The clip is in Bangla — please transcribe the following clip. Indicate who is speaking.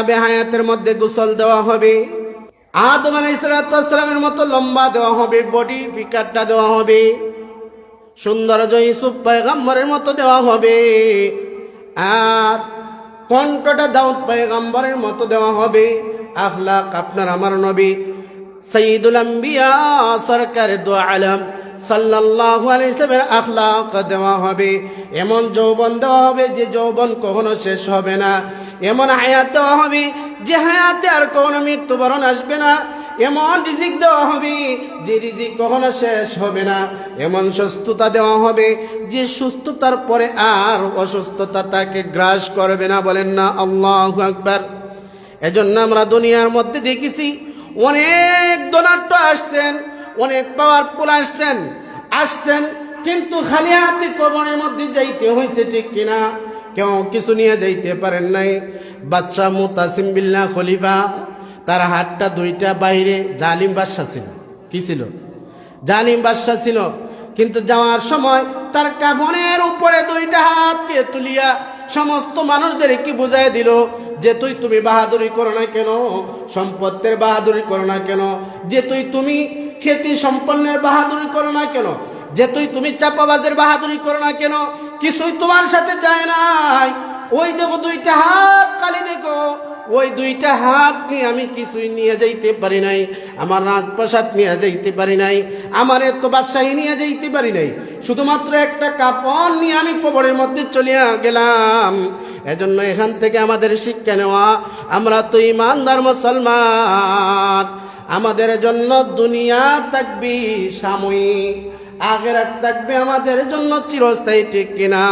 Speaker 1: আবে হায়াতের মধ্যে গোসল দেওয়া হবে। আদম আলাইসালামের মতো লম্বা দেওয়া হবে, বডি ফিকারটা দেওয়া হবে। সৌন্দর্য ইসুফ পয়গাম্বরের মতো দেওয়া হবে। আর কণ্ঠটা দাউদ পয়গাম্বরের মতো দেওয়া হবে। আখলাক আপনার আমার নবী সঈদুল আম্বিয়া সরকার দো আলম সাল্লাল্লাহু আলাইহি সাল্লামের আখলাক দেওয়া হবে। এমন যৌবন দেওয়া হবে যে যৌবন কখনো শেষ হবে না। এমন হায়াত দেওয়া হবে যে হায়াতে আর কখনো মৃত্যুবরণ আসবে না। এমন রিজিক দেওয়া হবে যে রিজিক কখনো শেষ হবে না। এমন সুস্থতা দেওয়া হবে যে সুস্থতার পরে আর অসুস্থতা তাকে গ্রাস করবে না। বলেন না, আল্লাহ আকবার। এজন্য আমরা দুনিয়ার মধ্যে দেখেছি অনেক দোনাট্য আসছেন, অনেক পাওয়ারফুল আসছেন আসছেন, কিন্তু খালি হাতে কবরের মধ্যে যাইতে হয়েছে ঠিক কিনা? কেউ কিছু নিয়ে যাইতে পারেন নাই। বাচ্চা মুতাসিম বিল্লা খলিফা, তার হাতটা দুইটা বাইরে জালিম বাদশা ছিল। কি ছিল? জালিম বাদশা ছিল। কিন্তু যাওয়ার সময় তার কাফনের উপরে দুইটা হাতকে তুলিয়া সমস্ত মানুষদের কি বুঝাই দিল যে তুই তুমি বাহাদুরি করো না কেন? সম্পত্তির বাহাদুরি করো না কেন? যে তুই তুমি খ্যাতি সম্পন্নের বাহাদুরি করো না কেন? যে তুই তুমি চাপাবাজের বাহাদুরি করো না কেন? কিছুই তোমার সাথে যায় নাই। ওই দেখো দুইটা হাত, খালি দেখো। ওই দুইটা হাত নিয়ে আমি কিছুই নিয়ে যাইতে পারি নাই। আমার রাজপ্রসাদ নিয়ে যাইতে পারি নাই। আমার এত বাদশাহী নিয়ে যাইতে পারি নাই। শুধুমাত্র একটা কাপড় নিয়ে আমি কবরের মধ্যে চলিয়া গেলাম। এজন্য এখান থেকে আমাদের শিক্ষা নেওয়া, আমরা তো ইমানদার মুসলমান। আমাদের জন্য দুনিয়া থাকবি সাময়িক। আগের থাকবে আমাদের জন্য চিরস্থায়ী ঠিক কিনা?